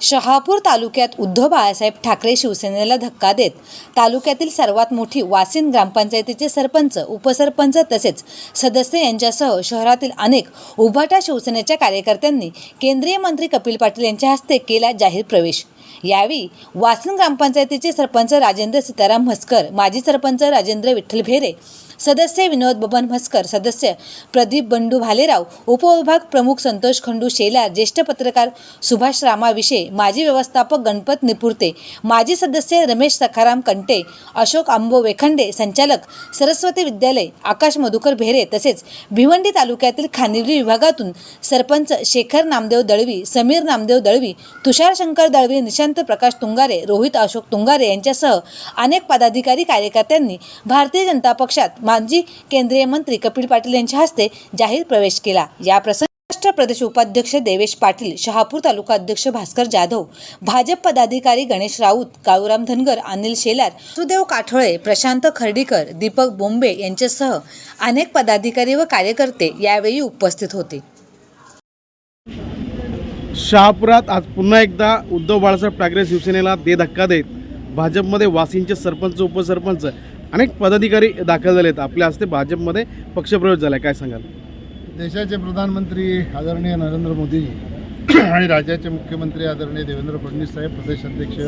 शहापूर तालुक्यात उद्धव बाळासाहेब ठाकरे शिवसेनेला धक्का देत. तालुक्यातील सर्वात मोठी वासिन ग्रामपंचायतीचे सरपंच उपसरपंच तसेच सदस्य यांच्यासह शहरातील अनेक उभाटा शिवसेनेच्या कार्यकर्त्यांनी केंद्रीय मंत्री कपिल पाटील यांच्या हस्ते केला जाहीर प्रवेश. यावेळी वासिन ग्रामपंचायतीचे सरपंच राजेंद्र सीताराम म्हस्कर माजी सरपंच राजेंद्र विठ्ठल भेरे सदस्य विनोद बबन म्हस्कर सदस्य प्रदीप बंडू भालेराव उपविभाग प्रमुख संतोष खंडू शेलार ज्येष्ठ पत्रकार सुभाष रामाविषे माजी व्यवस्थापक गणपत निपुर्ते माजी सदस्य रमेश सखाराम कंटे अशोक आंबो वेखंडे संचालक सरस्वती विद्यालय आकाश मधुकर भेरे तसेच भिवंडी तालुक्यातील खानिवली विभागातून सरपंच शेखर नामदेव दळवी समीर नामदेव दळवी तुषार शंकर दळवी निशांत प्रकाश तुंगारे रोहित अशोक तुंगारे यांच्यासह अनेक पदाधिकारी कार्यकर्त्यांनी भारतीय जनता पक्षात माजी केंद्रीय मंत्री कपिल पाटील यांच्या हस्ते जाहीर प्रवेश केला. या प्रसंगी महाराष्ट्र प्रदेश उपाध्यक्ष देवेश पाटील शहापूर तालुका अध्यक्ष भास्कर जाधव भाजप पदाधिकारी गणेश राऊत काळूराम धनगर अनिल शेलार सुदेव काठोळे प्रशांत खर्डीकर दीपक बोंबे यांच्यासह अनेक पदाधिकारी व कार्यकर्ते यावेळी उपस्थित होते. शहापुरात आज पुन्हा एकदा उद्धव बाळासाहेब ठाकरे शिवसेनेला दे धक्का देत भाजपमध्ये वासिंचे सरपंच उपसरपंच अनेक पदाधिकारी दाखल झालेत आपल्या हस्ते भाजपमध्ये पक्षप्रवेश झाला काय सांगाल? देशाचे प्रधानमंत्री आदरणीय नरेंद्र मोदीजी आणि राज्याचे मुख्यमंत्री आदरणीय देवेंद्र फडणवीस साहेब प्रदेशाध्यक्ष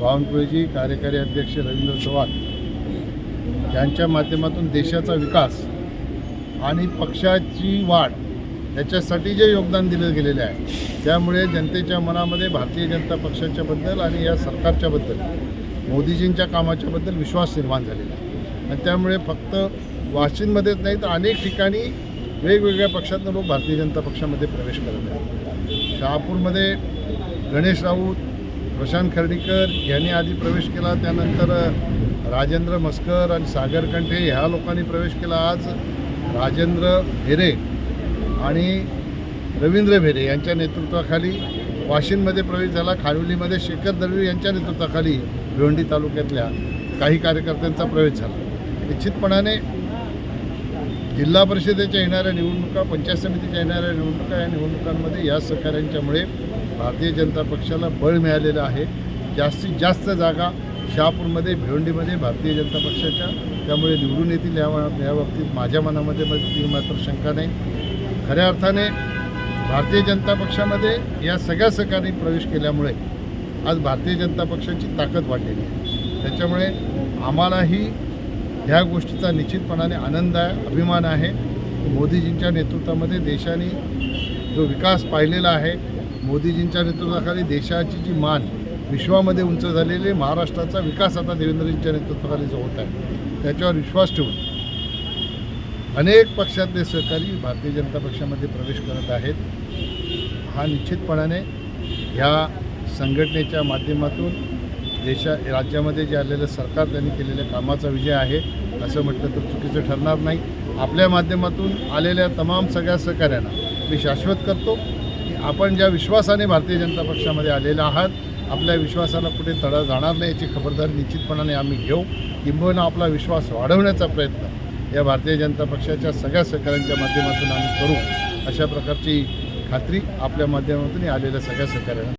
बावनकुळेजी कार्यकारी अध्यक्ष रवींद्र चव्हाण यांच्या माध्यमातून देशाचा विकास आणि पक्षाची वाढ याच्यासाठी जे योगदान दिलं गेलेले आहे त्यामुळे जनतेच्या मनामध्ये भारतीय जनता पक्षाच्याबद्दल आणि या सरकारच्याबद्दल मोदीजींच्या कामाच्याबद्दल विश्वास निर्माण झालेला आहे. आणि त्यामुळे फक्त वाशिममध्येच नाही तर अनेक ठिकाणी वेगवेगळ्या पक्षातनं लोक भारतीय जनता पक्षामध्ये प्रवेश करत आहेत. शहापूरमध्ये गणेश राऊत प्रशांत खर्डीकर यांनी आधी प्रवेश केला त्यानंतर राजेंद्र मस्कर आणि सागर कंठे ह्या लोकांनी प्रवेश केला. आज राजेंद्र भेरे आणि रवींद्र भेरे यांच्या नेतृत्वाखाली वाशिममध्ये प्रवेश झाला. खारवलीमध्ये शेखर दळवी यांच्या नेतृत्वाखाली भिवंडी तालुक्यातल्या काही कार्यकर्त्यांचा प्रवेश झाला. निश्चितपणाने जिल्हा परिषदेच्या येणाऱ्या निवडणुका पंचायत समितीच्या येणाऱ्या निवडणुका या निवडणुकांमध्ये या सहकाऱ्यांच्यामुळे भारतीय जनता पक्षाला बळ मिळालेलं आहे. जास्तीत जास्त जागा शहापूरमध्ये भिवंडीमध्ये भारतीय जनता पक्षाच्या त्यामुळे निवडून येतील या याबाबतीत माझ्या मनामध्ये ती मात्र शंका नाही. खऱ्या अर्थाने भारतीय जनता पक्षामध्ये या सगळ्या सहकारी प्रवेश केल्यामुळे आज भारतीय जनता पक्षाची ताकद वाढलेली आहे. त्याच्यामुळे आम्हालाही ह्या गोष्टीचा निश्चितपणाने आनंद आहे अभिमान आहे. मोदीजींच्या नेतृत्वामध्ये देशाने जो विकास पाहिलेला आहे मोदीजींच्या नेतृत्वाखाली देशाची जी मान विश्वामध्ये उंच झालेली आहे, महाराष्ट्राचा विकास आता देवेंद्रजींच्या नेतृत्वाखाली जो होत आहे त्याच्यावर विश्वास ठेवून अनेक पक्षातले सहकारी भारतीय जनता पक्षामध्ये प्रवेश करत आहेत. हा निश्चितपणाने ह्या संघटनेच्या माध्यमातून देशा राज्यामध्ये जे आलेलं सरकार त्यांनी केलेल्या कामाचा विजय आहे असं म्हटलं तर चुकीचं ठरणार नाही. आपल्या माध्यमातून आलेल्या तमाम सगळ्या सहकाऱ्यांना मी शाश्वत करतो की आपण ज्या विश्वासाने भारतीय जनता पक्षामध्ये आलेला आहात आपल्या विश्वासाला कुठे तडा जाणार नाही याची खबरदारी निश्चितपणाने आम्ही घेऊ. किंबहुना आपला विश्वास वाढवण्याचा प्रयत्न या भारतीय जनता पक्षाच्या सगळ्या सहकाऱ्यांच्या माध्यमातून आम्ही करू. अशा प्रकारची खात्री आपल्या माध्यमातून आलेल्या सगळ्या सहकाऱ्यांना